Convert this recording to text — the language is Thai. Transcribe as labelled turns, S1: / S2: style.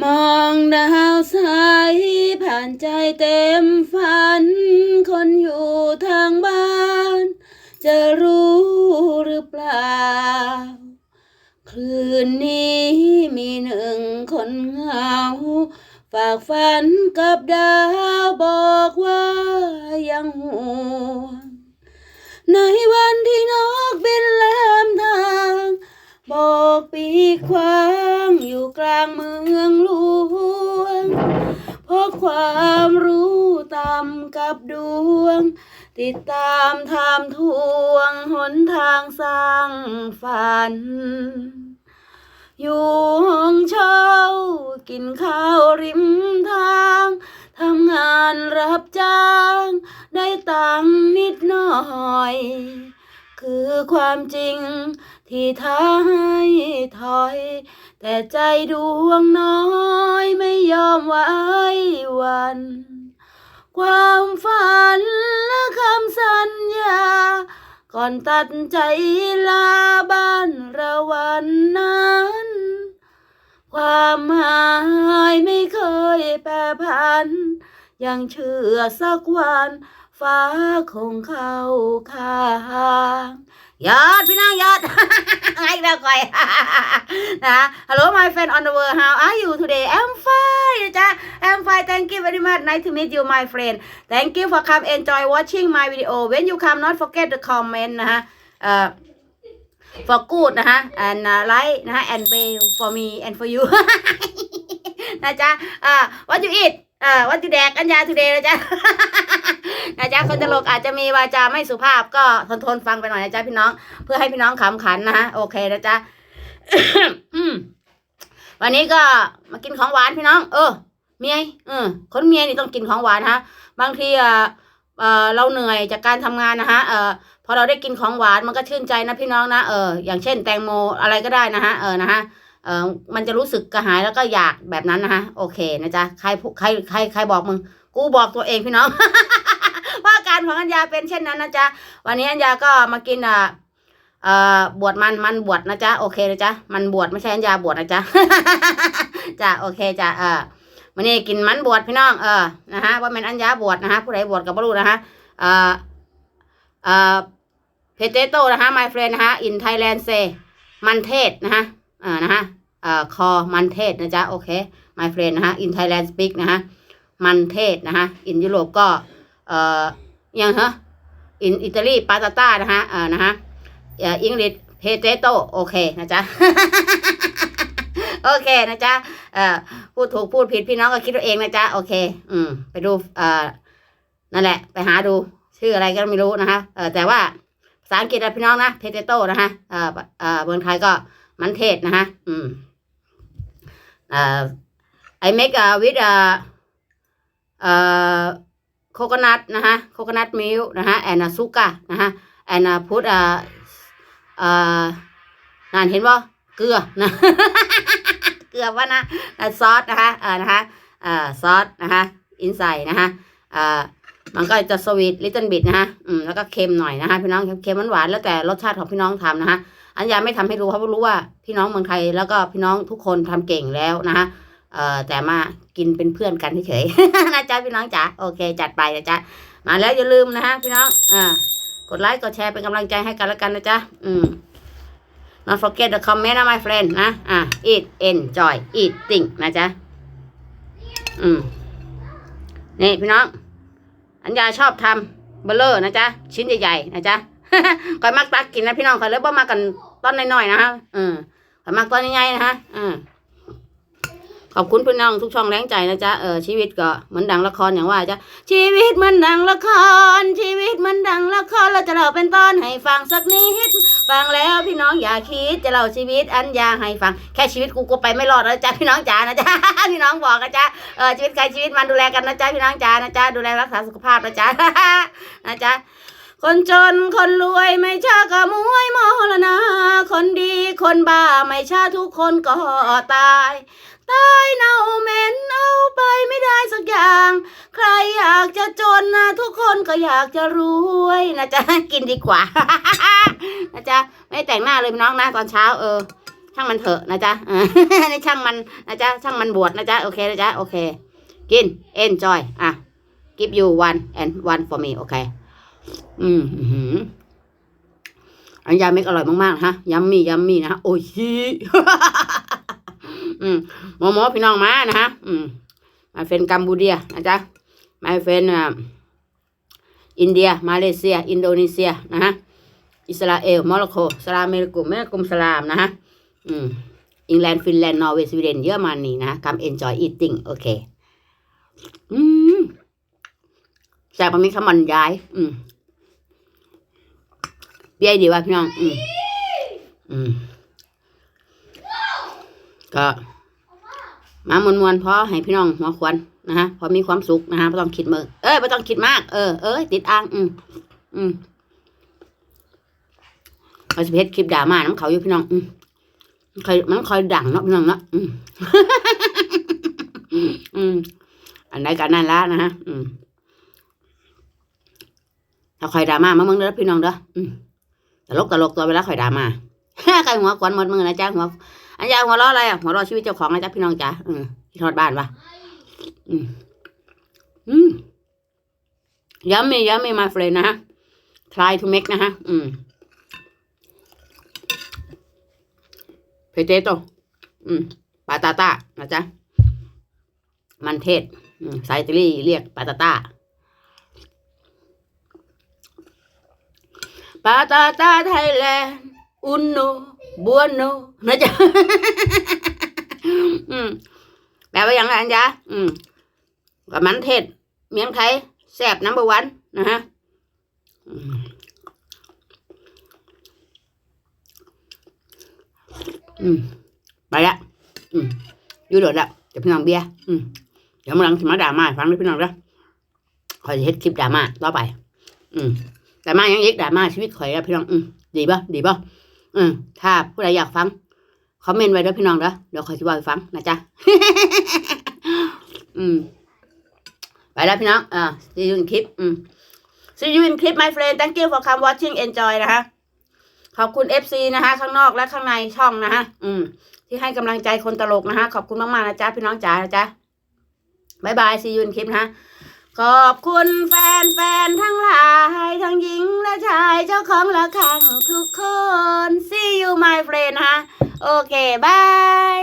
S1: มองดาวใสผ่านใจเต็มฝัน คนอยู่ทางบ้าน จะรู้หรือเปล่า คืนนี้มีหนึ่งคนเหงา ฝากฝันกับดาวบอกว่ายังห่วงในวันที่นกบินแลมทาง บอกปีกขวา อยู่กลางเมืองหลวง เพราะความรู้ต่ำกับดวง ติดตามทามทวงหนทางสร้างฝัน อยู่ห้องเช่า กินข้าวริมทางทำงานรับจ้าง ได้ตังนิดหน่อย คือความจริง ที่ท้าให้ถอย แต่ใจดวงน้อยไม่ยอมไว้วัน ความฝันและคำสัญญา ก่อนตัดใจลาบ้านราวันนั้น ความหมายไม่เคยแปรผัน ยังเชื่อสักวัน ฟ้าคงเข้าข้างยอดพี่น้องยอดไงเราคอยนะ Hello my friend on the world how are you today I'm fine นะจ๊ะ I'm fine thank you very much nice to meet you my friend thank you for come enjoy watching my video when you come not forget to comment นะฮะเอ่อ for good นะฮะ and uh, like นะฮะ and bail for me and for you นะจ๊ะอ่า what you eat อ่า what you แดกอัญญา today นะจ๊ะ นะจ๊ะคนตลกอาจจะมีวาจาไม่สุภาพก็ทนทนๆฟังไปหน่อยนะจ๊ะพี่น้อง เพื่อให้พี่น้องขำขันนะฮะโอเคนะจ๊ะอืมวันนี้ก็มากินของหวานพี่น้อง เออเมียเออคนเมียนี่ต้องกินของหวานฮะ บางทีอะเออเราเหนื่อยจากการทำงานนะฮะเออพอเราได้กินของหวานมันก็ชื่นใจนะพี่น้องนะเอออย่างเช่นแตงโมอะไรก็ได้นะฮะเออนะฮะเออมันจะรู้สึกกระหายแล้วก็อยากแบบนั้นนะฮะโอเคนะจ๊ะใครพูใครใครใครบอกมึง กูบอกตัวเองพี่น้อง ว่าอาการของอัญญาเป็นเช่นนั้นนะจ๊ะ วันนี้อัญญาก็มากินอะเอ่อบวชมันมันบวชนะจ๊ะโอเคนะจ๊ะมันบวชไม่ใช่อัญญาบวชนะจ๊ะจ้ะโอเคจ้ะเออวันนี้กินมันบวชพี่น้องเออนะฮะว่าเป็นอัญญาบวชนะฮะผู้ใดบวชกับบรูนะฮะเอ่อเอ่อเพเตโตนะฮะ my friend นะฮะ in Thailand say มันเทศนะฮะเออนะฮะเอ่อคอมันเทศนะจ๊ะโอเค my friend นะฮะ in Thailand speak นะฮะ มันเทศนะฮะ in ยุโรปก็เอ่อยังฮะ in อิตาลีปาตาต้านะฮะเอ่อนะฮะเอ่ออังกฤษเพเตโตโอเคนะจ๊ะโอเคนะจ๊ะเอ่อพูดถูกพูดผิดพี่น้องก็คิดเอาเองนะจ๊ะโอเค อืม ไปดูเอ่อนั่นแหละ ไปหาดูชื่ออะไรก็ไม่รู้นะคะเออแต่ว่าภาษาอังกฤษนะพี่น้องนะเพเตโตนะฮะเอ่อเอ่อเมืองไทยก็มันเทศนะฮะอืมเอ่อ I make uh, with uh, uh, coconut นะฮะ coconut milk นะฮะ and uh, sugar นะฮะ and uh, put uh, uh นั่นเห็นบ่เกลือนะเกลือว่านะซอสนะคะเอ่านะคะเอ่อซอสนะคะอินไซนะคะเอ่อมันก็จะสวีทลิตเติ้ลบิดนะคะอืมแล้วก็เค็มหน่อยนะคะพี่น้องเค็มหวานแล้วแต่รสชาติของพี่น้องทำนะคะอันยาไม่ทำให้รู้เพราะว่ารู้ว่าพี่น้องเมืองไทยแล้วก็พี่น้องทุกคนทำเก่งแล้วนะคะ เอ่อแต่มากินเป็นเพื่อนกันเฉยๆนะจ๊ะพี่น้องจ๋าโอเค จัดไปนะจ๊ะมาแล้วอย่าลืมนะคะพี่น้องอ่ากดไลค์กดแชร์เป็นกำลังใจให้กันแล้วกันนะจ๊ะอืม not forget the comment นะ my friend นะอะ eat enjoy eating นะจ๊ะอืมนี่พี่น้อง อัญญาชอบทำเบลเลอร์นะจ๊ะชิ้นใหญ่ๆนะจ๊ะคอยมักตักกินนะพี่น้องคอยเลยบ่มากันตอนน้อยๆนะฮะอืมคอยมักตอนใหญ่ๆนะฮะอืม ขอบคุณพี่น้องทุกช่องแรงใจนะจ๊ะเออชีวิตก็เหมือนดังละครอย่างว่าจ้ะชีวิตมันดังละคร ชีวิตมันดังละครเราจะเล่าเป็นตอนให้ฟังสักนิดฟังแล้วพี่น้องอย่าคิดจะเล่าชีวิตอันยาให้ฟังแค่ชีวิตกูก็ไปไม่รอดแล้วจ้ะพี่น้องจ๋านะจ๊ะพี่น้องบอกนะจ๊ะเออชีวิตใครชีวิตมันดูแลกันนะจ๊ะพี่น้องจ๋านะจ๊ะดูแลรักษาสุขภาพนะจ๊ะนะจ๊ะคนจนคนรวยไม่ช่าก็มวยมรณาคนดีคนบ้าไม่ช่าทุกคนก็ตาย ตายเน่าเหม็นเอาไปไม่ได้สักอย่าง ใครอยากจะจนนะทุกคนก็อยากจะรวยนะจ๊ะกินดีกว่านะจ๊ะไม่แต่งหน้าเลยพี่น้องนะตอนเช้าเออ ช่างมันเถอะนะจ๊ะเออนี่ช่างมันนะจ๊ะช่างมันบวชนะจ๊ะโอเคนะจ๊ะโอเค กิน enjoy อะ give you one and one for me โอเคอืมหืออันยาเม็กอร่อยมากๆนะฮะ ยัมมี่ ยัมมี่นะฮะโอ้ย อืมหมอหมพี่น้องมานะฮะอืมมาเฟนกัมพูเดียนะจ๊ะมาเฟนอ่าอินเดีย มาเลเซีย อินโดนีเซียนะฮะอิสราเอลโมร็อกโกสลามเมริกุมแม่กุมสลามนะฮะอืมอังกฤษฟินแลนด์นอร์เวย์สวีเดนเยอรมนีนะคำ enjoy eating โอเคอืมแซ่บมันมีคำบรรยาย อืมเบี้ยดีว่าพี่น้อง อืมอืมก็ มามวนมวนพอให้พี่น้องหัวควันนะฮะพอมีความสุขนะฮะไม่ต้องคิดมือเอ้ยไม่ต้องคิดมากเออเอ้ยติดอ่างอืมอืมเราจะเพชรคลิปด่ามาน้ำเขาอยู่พี่น้องอืมคอยมันคอยดังเนาะพี่น้องเนาะอืมอืมอันใดกันนั่นละนะฮะอืมถ้าคอยด่ามามาเมืองเด้อพี่น้องเด้ออืมตลกตลกตัวเวลาคอยด่ามาใครหัวควันหมดมือนะจ๊ะหัว อันยาหัวเราะอะไรอะหัวเราะชีวิตเจ้าของนะจ๊ะพี่น้องจ๋าอืมที่ทอดบ้านปะอืมอืมยัมมี่ยัมมี่มาเฟรนนะฮะ try to make นะฮะ อืม potato อืมปาตาตานะจ๊ะ มันเทศ อืมไซติลี่เรียกปาตาต้าปาตาต้าไทยแลนด์อุนโน บัวโนนะจ๊ะอืมแปลว่าอย่างไรอันจ๊ะอืมกับมันเทศ เมียงไทยแซ่บน้ำเบอร์วันนะฮะอืมไปละอืมอยู่โดดละเดี๋ยวพี่น้องเบียร์อืมเดี๋ยวมาหลังสิมาด่ามาฟังด้วยพี่น้องเด้อคอยจะเฮ็ดคลิปด่ามาต่อไป อืมด่ามายังอีกด่ามาชีวิตข่อยล้วพี่น้องอืมดีป่ะดีป่ะ อืมถ้าผู้ใดอยากฟังคอมเมนต์ไว้ด้วยพี่น้องเด้อเดี๋ยวคอยจะบอกให้ฟังนะจ๊ะ อืม ไปแล้วพี่น้องอ่า see you in clip อืม see you in clip my friend thank you for come watching enjoy นะคะ ขอบคุณ FC นะคะ ข้างนอกและข้างในช่องนะคะอืม ที่ให้กำลังใจคนตลกนะคะ ขอบคุณมากๆนะจ๊ะ พี่น้องจ๋านะจ๊ะบายบายซียูนคลิปนะคะ ขอบคุณแฟนๆทั้งหลาย ทั้งหญิงและชายเจ้าของละครังทุกคน see you my friend นะคะโอเคบาย